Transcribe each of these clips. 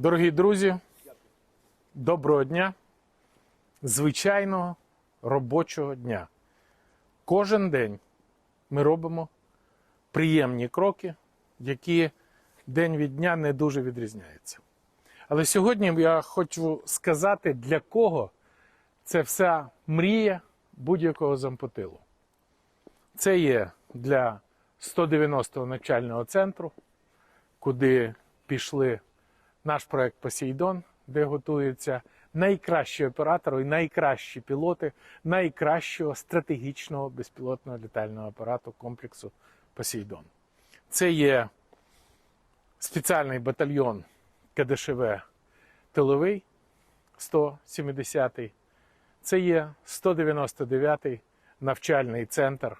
Дорогі друзі, доброго дня, звичайного робочого дня. Кожен день ми робимо приємні кроки, які день від дня не дуже відрізняються. Але сьогодні я хочу сказати, для кого це вся мрія будь-якого зампотилу. Це є для 190-го навчального центру, куди пішли наш проект Посейдон, де готуються найкращі оператори найкращі пілоти найкращого стратегічного безпілотного літального апарату комплексу Посейдон. Це є спеціальний батальйон КДШВ Тиловий 170-й. Це є 199-й навчальний центр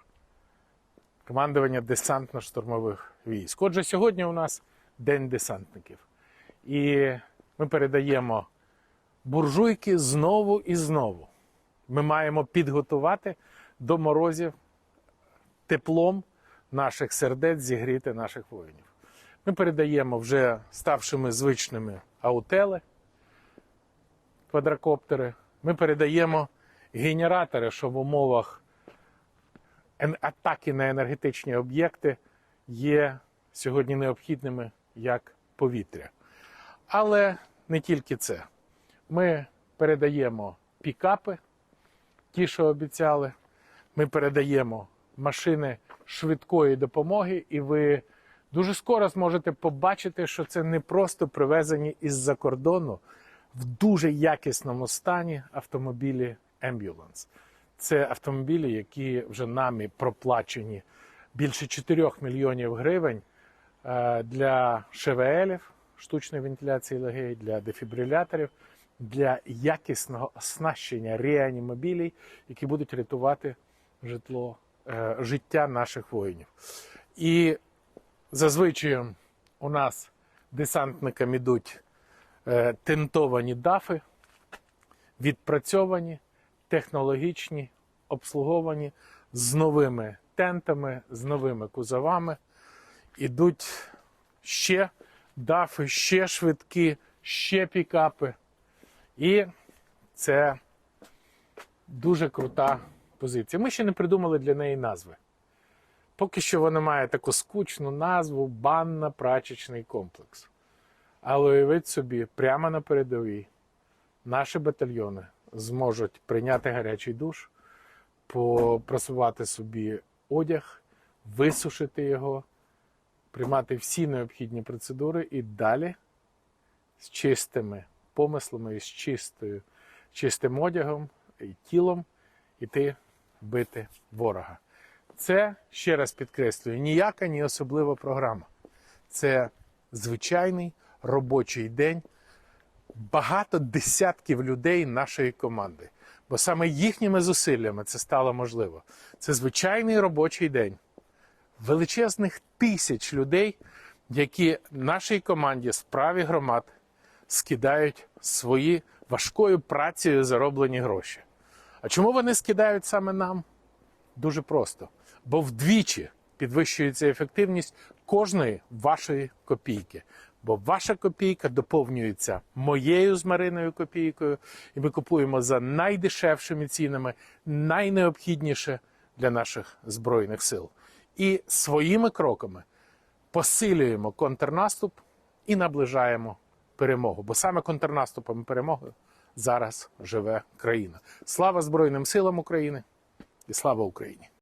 командування десантно-штурмових військ. Отже, сьогодні у нас День десантників. І ми передаємо буржуйки знову і знову. Ми маємо підготувати до морозів теплом наших сердець зігріти наших воїнів. Ми передаємо вже ставшими звичними аутели, квадрокоптери. Ми передаємо генератори, що в умовах атаки на енергетичні об'єкти є сьогодні необхідними як повітря. Але не тільки це. Ми передаємо пікапи, ті, що обіцяли. Ми передаємо машини швидкої допомоги, і ви дуже скоро зможете побачити, що це не просто привезені із-за кордону в дуже якісному стані автомобілі Ambulance. Це автомобілі, які вже нами проплачені більше 4 мільйонів гривень е, для ШВЛів, штучної вентиляції легень, для дефібриляторів, для якісного оснащення реанімобілей, які будуть рятувати житло, е, життя наших воїнів. І зазвичай у нас десантникам ідуть е, тентовані дафи, відпрацьовані, технологічні, обслуговані з новими тентами, з новими кузовами. Ідуть ще дафи, ще швидкі, ще пікапи. І це дуже крута позиція. Ми ще не придумали для неї назви. Поки що вона має таку скучну назву банно-прачечний комплекс. Але уявіть собі, прямо на передовій наші батальйони зможуть прийняти гарячий душ, просувати собі одяг, висушити його, приймати всі необхідні процедури і далі з чистими помислами і з чистою, чистим одягом і тілом іти бити ворога. Це, ще раз підкреслюю, ніяка ні особлива програма. Це звичайний робочий день багато десятків людей нашої команди. Бо саме їхніми зусиллями це стало можливо. Це звичайний робочий день величезних тисяч людей, які нашій команді справі громад скидають свої важкою працею зароблені гроші. А чому вони скидають саме нам? Дуже просто. Бо вдвічі підвищується ефективність кожної вашої копійки. Бо ваша копійка доповнюється моєю з Мариною копійкою, і ми купуємо за найдешевшими цінами найнеобхідніше для наших збройних сил. І своїми кроками посилюємо контрнаступ і наближаємо перемогу. Бо саме контрнаступом і перемогою зараз живе країна. Слава Збройним силам України і слава Україні!